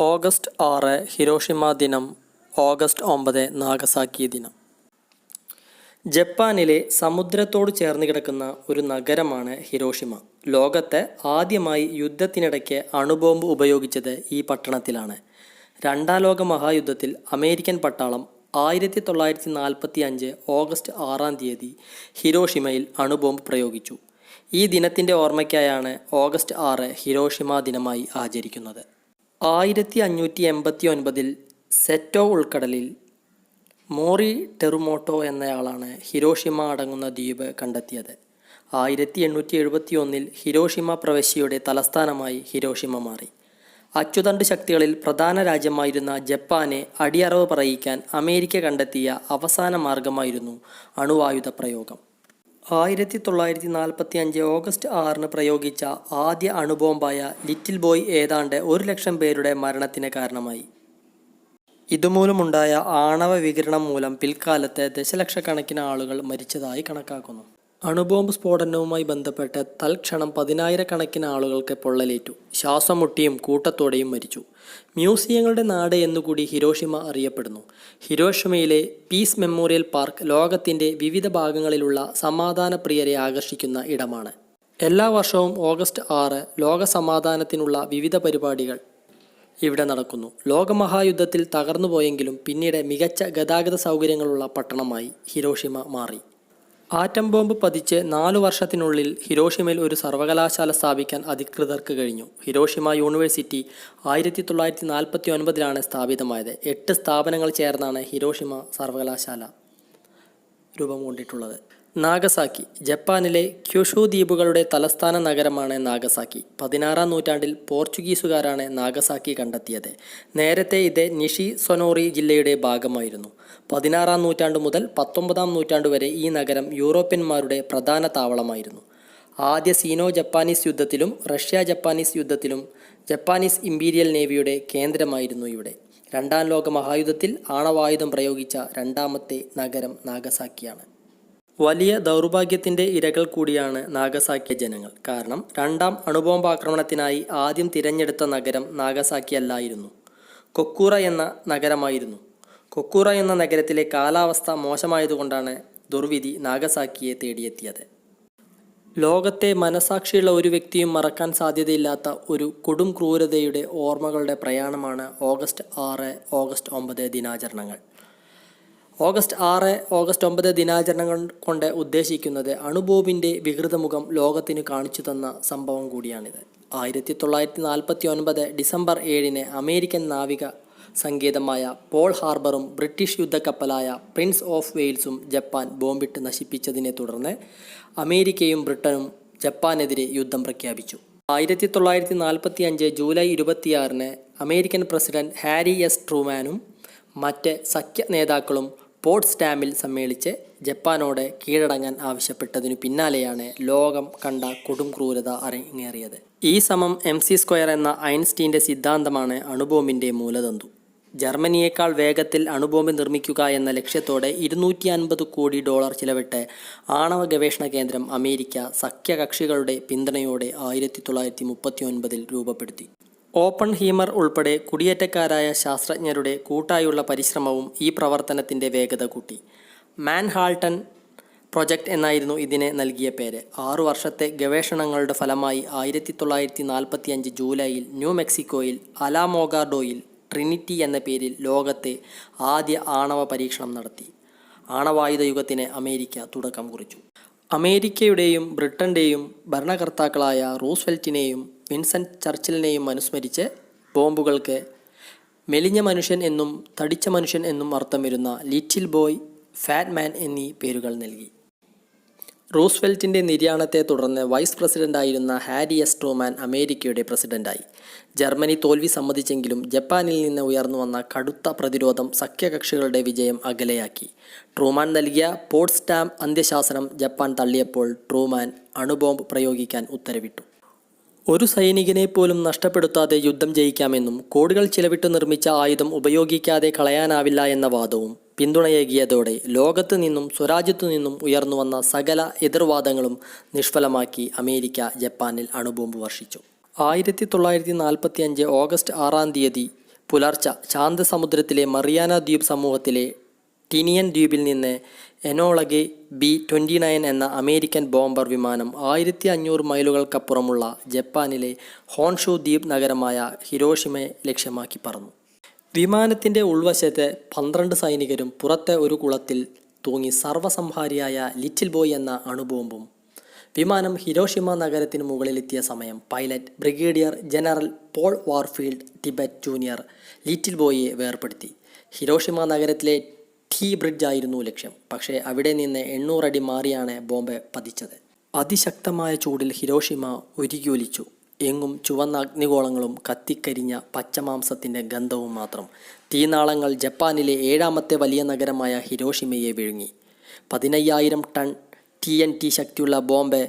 August ആറ് Hiroshima ദിനം August ഒമ്പത് നാഗസാക്കി ദിനം. ജപ്പാനിലെ സമുദ്രത്തോട് ചേർന്ന് കിടക്കുന്ന ഒരു നഗരമാണ് ഹിരോഷിമ. ലോകത്തെ ആദ്യമായി യുദ്ധത്തിനിടയ്ക്ക് അണുബോംബ് ഉപയോഗിച്ചത് ഈ പട്ടണത്തിലാണ്. രണ്ടാം ലോക മഹായുദ്ധത്തിൽ അമേരിക്കൻ പട്ടാളം ആയിരത്തി തൊള്ളായിരത്തി നാൽപ്പത്തി അഞ്ച് ഓഗസ്റ്റ് ആറാം തീയതി ഹിരോഷിമയിൽ അണുബോംബ് പ്രയോഗിച്ചു. ഈ ദിനത്തിന്റെ ഓർമ്മയ്ക്കായാണ് ഓഗസ്റ്റ് ആറ് ഹിരോഷിമ ദിനമായി ആചരിക്കുന്നത്. ആയിരത്തി അഞ്ഞൂറ്റി എൺപത്തി ഒൻപതിൽ സെറ്റോ ഉൾക്കടലിൽ മോറി ടെറുമോട്ടോ എന്നയാളാണ് ഹിരോഷിമ അടങ്ങുന്ന ദ്വീപ് കണ്ടെത്തിയത്. ആയിരത്തി എണ്ണൂറ്റി എഴുപത്തി ഒന്നിൽ ഹിരോഷിമ പ്രവശ്യയുടെ തലസ്ഥാനമായി ഹിരോഷിമ മാറി. അച്ചുതണ്ട് ശക്തികളിൽ പ്രധാന രാജ്യമായിരുന്ന ജപ്പാനെ അടിയറവ് പറയിക്കാൻ അമേരിക്ക കണ്ടെത്തിയ അവസാന മാർഗമായിരുന്നു അണുവായുധ പ്രയോഗം. ആയിരത്തി തൊള്ളായിരത്തി നാൽപ്പത്തി അഞ്ച് ഓഗസ്റ്റ് ആറിന് പ്രയോഗിച്ച ആദ്യ അണുബോംബായ ലിറ്റിൽ ബോയ് ഏതാണ്ട് ഒരു ലക്ഷം പേരുടെ മരണത്തിന് കാരണമായി. ഇതുമൂലമുണ്ടായ ആണവ വികിരണം മൂലം പിൽക്കാലത്ത് ദശലക്ഷക്കണക്കിന് ആളുകൾ മരിച്ചതായി കണക്കാക്കുന്നു. അണുബോംബ് സ്ഫോടനവുമായി ബന്ധപ്പെട്ട് തൽക്ഷണം പതിനായിരക്കണക്കിന് ആളുകൾക്ക് പൊള്ളലേറ്റു. ശ്വാസം മുട്ടിയും കൂട്ടത്തോടെയും മരിച്ചു. മ്യൂസിയങ്ങളുടെ നാട് എന്നുകൂടി ഹിരോഷിമ അറിയപ്പെടുന്നു. ഹിരോഷിമയിലെ പീസ് മെമ്മോറിയൽ പാർക്ക് ലോകത്തിന്റെ വിവിധ ഭാഗങ്ങളിലുള്ള സമാധാനപ്രിയരെ ആകർഷിക്കുന്ന ഇടമാണ്. എല്ലാ വർഷവും ഓഗസ്റ്റ് ആറ് ലോക സമാധാനത്തിനുള്ള വിവിധ പരിപാടികൾ ഇവിടെ നടക്കുന്നു. ലോകമഹായുദ്ധത്തിൽ തകർന്നുപോയെങ്കിലും പിന്നീട് മികച്ച ഗതാഗത സൗകര്യങ്ങളുള്ള പട്ടണമായി ഹിരോഷിമ മാറി. ആറ്റം ബോംബ് പതിച്ച് നാലു വർഷത്തിനുള്ളിൽ ഹിരോഷിമയിൽ ഒരു സർവകലാശാല സ്ഥാപിക്കാൻ അധികൃതർക്ക് കഴിഞ്ഞു. ഹിരോഷിമ യൂണിവേഴ്സിറ്റി ആയിരത്തി തൊള്ളായിരത്തി നാൽപ്പത്തി ഒൻപതിലാണ് സ്ഥാപിതമായത്. എട്ട് സ്ഥാപനങ്ങൾ ചേർന്നാണ് ഹിരോഷിമ സർവകലാശാല രൂപം കൊണ്ടിട്ടുള്ളത്. നാഗസാക്കി ജപ്പാനിലെ ക്യുഷു ദ്വീപുകളുടെ തലസ്ഥാന നഗരമാണ് നാഗസാക്കി. പതിനാറാം നൂറ്റാണ്ടിൽ പോർച്ചുഗീസുകാരാണ് നാഗസാക്കി കണ്ടെത്തിയത്. നേരത്തെ ഇത് നിഷി സൊനോറി ജില്ലയുടെ ഭാഗമായിരുന്നു. പതിനാറാം നൂറ്റാണ്ട് മുതൽ പത്തൊമ്പതാം നൂറ്റാണ്ട് വരെ ഈ നഗരം യൂറോപ്യന്മാരുടെ പ്രധാന താവളമായിരുന്നു. ആദ്യ സീനോ ജപ്പാനീസ് യുദ്ധത്തിലും റഷ്യ ജപ്പാനീസ് യുദ്ധത്തിലും ജപ്പാനീസ് ഇമ്പീരിയൽ നേവിയുടെ കേന്ദ്രമായിരുന്നു ഇവിടെ. രണ്ടാം ലോക മഹായുദ്ധത്തിൽ ആണവായുധം പ്രയോഗിച്ച രണ്ടാമത്തെ നഗരം നാഗസാക്കിയാണ്. വലിയ ദൗർഭാഗ്യത്തിന്റെ ഇരകൾ കൂടിയാണ് നാഗസാക്കിയ ജനങ്ങൾ. കാരണം രണ്ടാം അണുബോംബാക്രമണത്തിനായി ആദ്യം തിരഞ്ഞെടുത്ത നഗരം നാഗസാക്കി അല്ലായിരുന്നു കൊക്കൂറ എന്ന നഗരമായിരുന്നു. കൊക്കൂറ എന്ന നഗരത്തിലെ കാലാവസ്ഥ മോശമായതുകൊണ്ടാണ് ദുർവിധി നാഗസാക്കിയെ തേടിയെത്തിയത്. ലോകത്തെ മനസാക്ഷിയുള്ള ഒരു വ്യക്തിയും മറക്കാൻ സാധ്യതയില്ലാത്ത ഒരു കൊടും ക്രൂരതയുടെ ഓർമ്മകളുടെ പ്രയാണമാണ് ഓഗസ്റ്റ് ആറ് ഓഗസ്റ്റ് ഒമ്പത് ദിനാചരണങ്ങൾ. ഓഗസ്റ്റ് ആറ് ഓഗസ്റ്റ് ഒമ്പത് ദിനാചരണങ്ങൾ കൊണ്ട് ഉദ്ദേശിക്കുന്നത് അണുബോബിന്റെ വികൃതമുഖം ലോകത്തിന് കാണിച്ചു തന്ന സംഭവം കൂടിയാണിത്. ആയിരത്തി തൊള്ളായിരത്തി നാൽപ്പത്തി ഒൻപത് ഡിസംബർ ഏഴിന് അമേരിക്കൻ നാവിക സങ്കേതമായ പോൾ ഹാർബറും ബ്രിട്ടീഷ് യുദ്ധക്കപ്പലായ പ്രിൻസ് ഓഫ് വെയിൽസും ജപ്പാൻ ബോംബിട്ട് നശിപ്പിച്ചതിനെ തുടർന്ന് അമേരിക്കയും ബ്രിട്ടനും ജപ്പാനെതിരെ യുദ്ധം പ്രഖ്യാപിച്ചു. ആയിരത്തി തൊള്ളായിരത്തി നാൽപ്പത്തി അഞ്ച് ജൂലൈ ഇരുപത്തിയാറിന് അമേരിക്കൻ പ്രസിഡന്റ് ഹാരി എസ് ട്രൂമാനും മറ്റ് സഖ്യ നേതാക്കളും പോട്ട്സ്ഡാമിൽ സമ്മേളിച്ച് ജപ്പാനോട് കീഴടങ്ങാൻ ആവശ്യപ്പെട്ടതിനു പിന്നാലെയാണ് ലോകം കണ്ട കൊടും ക്രൂരത അരങ്ങേറിയത് ഈ സമം എം സി സ്ക്വയർ എന്ന ഐൻസ്റ്റീന്റെ സിദ്ധാന്തമാണ് അണുബോംബിന്റെ മൂലതന്തു. ജർമ്മനിയേക്കാൾ വേഗത്തിൽ അണുബോംബ് നിർമ്മിക്കുക എന്ന ലക്ഷ്യത്തോടെ ഇരുന്നൂറ്റി അൻപത് കോടി ഡോളർ ചിലവിട്ട് ആണവ ഗവേഷണ കേന്ദ്രം അമേരിക്ക സഖ്യകക്ഷികളുടെ പിന്തുണയോടെ ആയിരത്തി തൊള്ളായിരത്തി മുപ്പത്തി ഒൻപതിൽ രൂപപ്പെടുത്തി. ഓപ്പൺ ഹീമർ ഉൾപ്പെടെ കുടിയേറ്റക്കാരായ ശാസ്ത്രജ്ഞരുടെ കൂട്ടായുള്ള പരിശ്രമവും ഈ പ്രവർത്തനത്തിന്റെ വേഗത കൂട്ടി. മാൻഹാൾട്ടൺ പ്രൊജക്ട് എന്നായിരുന്നു ഇതിനെ നൽകിയ പേര്. ആറു വർഷത്തെ ഗവേഷണങ്ങളുടെ ഫലമായി ആയിരത്തി തൊള്ളായിരത്തി നാൽപ്പത്തി അഞ്ച് ജൂലൈയിൽ ന്യൂ മെക്സിക്കോയിൽ അലാമോഗാഡോയിൽ ട്രിനിറ്റി എന്ന പേരിൽ ലോകത്തെ ആദ്യ ആണവ പരീക്ഷണം നടത്തി. ആണവായുധ യുഗത്തിന് അമേരിക്ക തുടക്കം കുറിച്ചു. അമേരിക്കയുടെയും ബ്രിട്ടന്റെയും ഭരണകർത്താക്കളായ റൂസ്വെൽറ്റിനെയും വിൻസെന്റ് ചർച്ചിലിനെയും അനുസ്മരിച്ച് ബോംബുകൾക്ക് മെലിഞ്ഞ മനുഷ്യൻ എന്നും തടിച്ച മനുഷ്യൻ എന്നും അർത്ഥം വരുന്ന ലിറ്റിൽ ബോയ് ഫാറ്റ് മാൻ എന്നീ പേരുകൾ നൽകി. റൂസ്വെൽറ്റിന്റെ നിര്യാണത്തെ തുടർന്ന് വൈസ് പ്രസിഡന്റായിരുന്ന ഹാരി എസ്. ട്രൂമാൻ അമേരിക്കയുടെ പ്രസിഡന്റായി ജർമ്മനി തോൽവി സമ്മതിച്ചെങ്കിലും ജപ്പാനിൽ നിന്ന് ഉയർന്നു വന്ന കടുത്ത പ്രതിരോധം സഖ്യകക്ഷികളുടെ വിജയം അകലെയാക്കി. ട്രൂമാൻ നൽകിയ പോർട്ട്സ്റ്റാം അന്ത്യശാസനം ജപ്പാൻ തള്ളിയപ്പോൾ ട്രൂമാൻ അണുബോംബ് പ്രയോഗിക്കാൻ ഉത്തരവിട്ടു. ഒരു സൈനികനെ പോലും നഷ്ടപ്പെടുത്താതെ യുദ്ധം ജയിക്കാമെന്നും കോടികൾ ചിലവിട്ട് നിർമ്മിച്ച ആയുധം ഉപയോഗിക്കാതെ കളയാനാവില്ല എന്ന വാദവും പിന്തുണയേകിയതോടെ ലോകത്തു നിന്നും സ്വരാജ്യത്തു നിന്നും ഉയർന്നു വന്ന സകല എതിർവാദങ്ങളും നിഷ്ഫലമാക്കി അമേരിക്ക ജപ്പാനിൽ അണുബോംബ് വർഷിച്ചു. ആയിരത്തി തൊള്ളായിരത്തി നാൽപ്പത്തി അഞ്ച് ഓഗസ്റ്റ് ആറാം തീയതി പുലർച്ചെ ശാന്തസമുദ്രത്തിലെ മറിയാന ദ്വീപ് സമൂഹത്തിലെ ടിനിയൻ ദ്വീപിൽ നിന്ന് Enola Gay B twenty nine എന്ന അമേരിക്കൻ ബോംബർ വിമാനം ആയിരത്തി അഞ്ഞൂറ് മൈലുകൾക്കപ്പുറമുള്ള ജപ്പാനിലെ ഹോൺഷു ദ്വീപ് നഗരമായ ഹിരോഷിമയെ ലക്ഷ്യമാക്കി പറന്നു. വിമാനത്തിന്റെ ഉൾവശത്തെ പന്ത്രണ്ട് സൈനികരും പുറത്തെ ഒരു കുളത്തിൽ തൂങ്ങി സർവസംഹാരിയായ ലിറ്റിൽ ബോയ് എന്ന അണുബോംബും. വിമാനം ഹിരോഷിമ നഗരത്തിന് മുകളിലെത്തിയ സമയം pilot brigadier general Paul Warfield Tibbets junior little ബോയിയെ വേർപ്പെടുത്തി ഹിരോഷിമ നഗരത്തിലെ ടീ ബ്രിഡ്ജ് ആയിരുന്നു ലക്ഷ്യം. പക്ഷേ അവിടെ നിന്ന് എണ്ണൂറടി മാറിയാണ് ബോംബെ പതിച്ചത്. അതിശക്തമായ ചൂടിൽ ഹിരോഷിമ ഉരുകിയൊലിച്ചു. എങ്ങും ചുവന്ന അഗ്നിഗോളങ്ങളും കത്തിക്കരിഞ്ഞ പച്ചമാംസത്തിന്റെ ഗന്ധവും മാത്രം. തീനാളങ്ങൾ ജപ്പാനിലെ ഏഴാമത്തെ വലിയ നഗരമായ ഹിരോഷിമയെ വിഴുങ്ങി. പതിനയ്യായിരം ടൺ ടി എൻ ടി ശക്തിയുള്ള ബോംബെ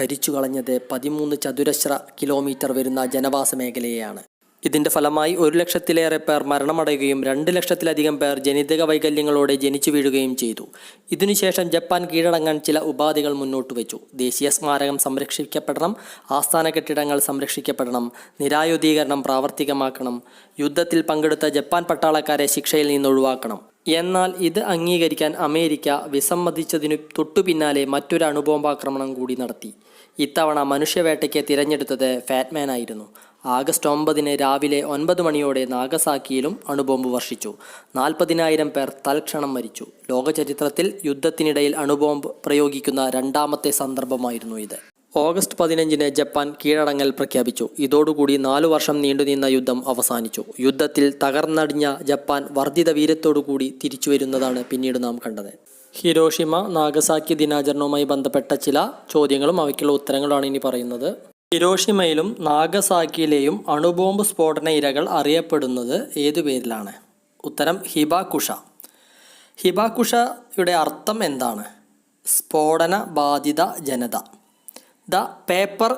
കരിച്ചു കളഞ്ഞത് പതിമൂന്ന് ചതുരശ്ര കിലോമീറ്റർ വരുന്ന ജനവാസ മേഖലയെയാണ്. ഇതിന്റെ ഫലമായി ഒരു ലക്ഷത്തിലേറെ പേർ മരണമടയുകയും രണ്ട് ലക്ഷത്തിലധികം പേർ ജനിതക വൈകല്യങ്ങളോടെ ജനിച്ചു വീഴുകയും ചെയ്തു. ഇതിനുശേഷം ജപ്പാൻ കീഴടങ്ങാൻ ചില ഉപാധികൾ മുന്നോട്ട് വെച്ചു. ദേശീയ സ്മാരകം സംരക്ഷിക്കപ്പെടണം ആസ്ഥാന കെട്ടിടങ്ങൾ സംരക്ഷിക്കപ്പെടണം നിരായുധീകരണം പ്രാവർത്തികമാക്കണം യുദ്ധത്തിൽ പങ്കെടുത്ത ജപ്പാൻ പട്ടാളക്കാരെ ശിക്ഷയിൽ നിന്ന് ഒഴിവാക്കണം എന്നാൽ ഇത് അംഗീകരിക്കാൻ അമേരിക്ക വിസമ്മതിച്ചതിനു തൊട്ടു പിന്നാലെ മറ്റൊരു അണുബോംബാക്രമണം കൂടി നടത്തി. ഇത്തവണ മനുഷ്യവേട്ടയ്ക്ക് തിരഞ്ഞെടുത്തത് ഫാറ്റ്മാൻ ആയിരുന്നു. ആഗസ്റ്റ് ഒമ്പതിന് രാവിലെ ഒൻപത് മണിയോടെ നാഗസാക്കിയിലും അണുബോംബ് വർഷിച്ചു. നാൽപ്പതിനായിരം പേർ തൽക്ഷണം മരിച്ചു. ലോകചരിത്രത്തിൽ യുദ്ധത്തിനിടയിൽ അണുബോംബ് പ്രയോഗിക്കുന്ന രണ്ടാമത്തെ സന്ദർഭമായിരുന്നു ഇത്. ഓഗസ്റ്റ് പതിനഞ്ചിന് ജപ്പാൻ കീഴടങ്ങൽ പ്രഖ്യാപിച്ചു. ഇതോടുകൂടി നാലു വർഷം നീണ്ടുനിന്ന യുദ്ധം അവസാനിച്ചു. യുദ്ധത്തിൽ തകർന്നടിഞ്ഞ ജപ്പാൻ വർദ്ധിത വീര്യത്തോടുകൂടി തിരിച്ചുവരുന്നതാണ് പിന്നീട് നാം കണ്ടത്. ഹിരോഷിമ നാഗസാക്കി ദിനാചരണവുമായി ബന്ധപ്പെട്ട ചില ചോദ്യങ്ങളും അവയ്ക്കുള്ള ഉത്തരങ്ങളാണ് ഇനി പറയുന്നത്. ഹിരോഷിമയിലും നാഗസാക്കിയിലെയും അണുബോംബ് സ്ഫോടന ഇരകൾ അറിയപ്പെടുന്നത് ഏതു പേരിലാണ്? ഉത്തരം ഹിബാകുഷ. ഹിബാകുഷയുടെ അർത്ഥം എന്താണ്? സ്ഫോടന ബാധിത ജനത. ദ പേപ്പർ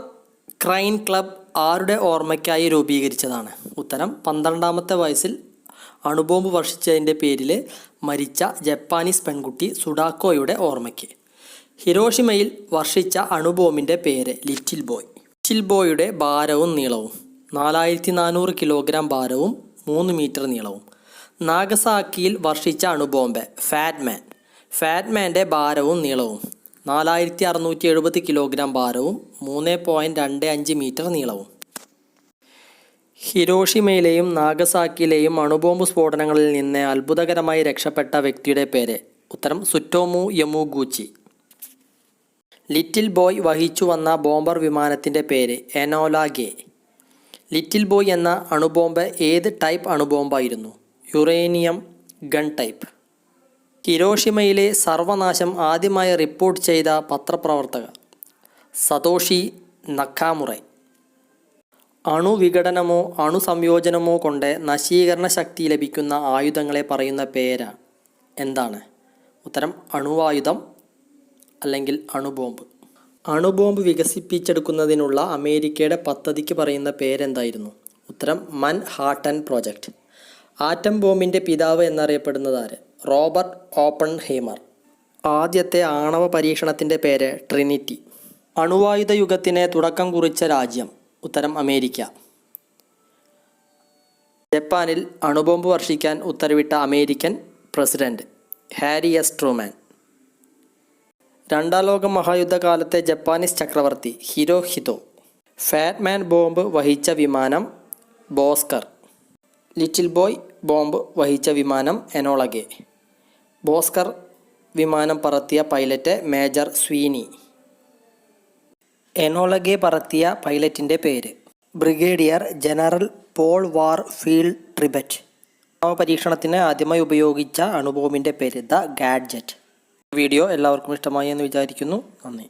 ക്രൈൻ ക്ലബ് ആരുടെ ഓർമ്മയ്ക്കായി രൂപീകരിച്ചതാണ്? ഉത്തരം പന്ത്രണ്ടാമത്തെ വയസ്സിൽ അണുബോംബ് വർഷിച്ചതിന്റെ പേരിൽ മരിച്ച ജപ്പാനീസ് പെൺകുട്ടി സുഡാക്കോയുടെ ഓർമ്മയ്ക്ക്. ഹിരോഷിമയിൽ വർഷിച്ച അണുബോംബിന്റെ പേര് ലിറ്റിൽ ബോയ്. ബോയുടെ ഭാരവും നീളവും. നാലായിരത്തി നാനൂറ് കിലോഗ്രാം ഭാരവും മൂന്ന് മീറ്റർ നീളവും. നാഗസാക്കിയിൽ വർഷിച്ച അണുബോംബ് ഫാറ്റ്മാൻ ഫാറ്റ്മാന്റെ ഭാരവും നീളവും. നാലായിരത്തി അറുന്നൂറ്റി എഴുപത് കിലോഗ്രാം ഭാരവും മൂന്ന് പോയിന്റ് രണ്ട് അഞ്ച് മീറ്റർ നീളവും. ഹിരോഷിമയിലെയും നാഗസാക്കിയിലെയും അണുബോംബ് സ്ഫോടനങ്ങളിൽ നിന്ന് അത്ഭുതകരമായി രക്ഷപ്പെട്ട വ്യക്തിയുടെ പേര് ഉത്തരം സുറ്റോമു യമൂഗൂച്ചി. ലിറ്റിൽ ബോയ് വഹിച്ചു വന്ന ബോംബർ വിമാനത്തിന്റെ പേര് എനോലാഗെ. ലിറ്റിൽ ബോയ് എന്ന അണുബോംബ് ഏത് ടൈപ്പ് അണുബോംബായിരുന്നു? Uranium gun type. ഹിരോഷിമയിലെ സർവനാശം ആദ്യമായി റിപ്പോർട്ട് ചെയ്ത പത്രപ്രവർത്തക സതോഷി നക്കാമുറൈ അണുവിഘടനമോ അണുസംയോജനമോ കൊണ്ട് നശീകരണ ശക്തി ലഭിക്കുന്ന ആയുധങ്ങളെ പറയുന്ന പേര്. എന്താണ്? ഉത്തരം അണുവായുധം അല്ലെങ്കിൽ അണുബോംബ്. അണുബോംബ് വികസിപ്പിച്ചെടുക്കുന്നതിനുള്ള അമേരിക്കയുടെ പദ്ധതിക്ക് പറയുന്ന പേരെന്തായിരുന്നു? ഉത്തരം മൻ ഹാട്ടൻ പ്രോജക്റ്റ് ആറ്റം ബോംബിന്റെ പിതാവ് എന്നറിയപ്പെടുന്നത് ആര്? റോബർട്ട് ഓപ്പൺ ഹേമർ ആദ്യത്തെ ആണവ പരീക്ഷണത്തിന്റെ പേര് ട്രിനിറ്റി. അണുവായുധ യുഗത്തിന് തുടക്കം കുറിച്ച രാജ്യം ഉത്തരം അമേരിക്ക. ജപ്പാനിൽ അണുബോംബ് വർഷിക്കാൻ ഉത്തരവിട്ട American president Harry S. Truman. രണ്ടാം ലോക മഹായുദ്ധകാലത്തെ ജപ്പാനീസ് ചക്രവർത്തി ഹിരോഹിതോ ഫാറ്റ്മാൻ ബോംബ് വഹിച്ച വിമാനം ബോസ്കർ. ലിറ്റിൽ ബോയ് ബോംബ് വഹിച്ച വിമാനം എനോളഗെ. ബോസ്കർ വിമാനം പറത്തിയ pilot major Sweeney. Enola Gay പറത്തിയ പൈലറ്റിന്റെ പേര് brigadier general Paul Warfield Tibbets. പരീക്ഷണത്തിന് ആദ്യമായി ഉപയോഗിച്ച അണുബോമിന്റെ പേര് ദ ഗാഡ്ജറ്റ്. വീഡിയോ എല്ലാവർക്കും ഇഷ്ടമായി എന്ന് വിചാരിക്കുന്നു. നന്ദി.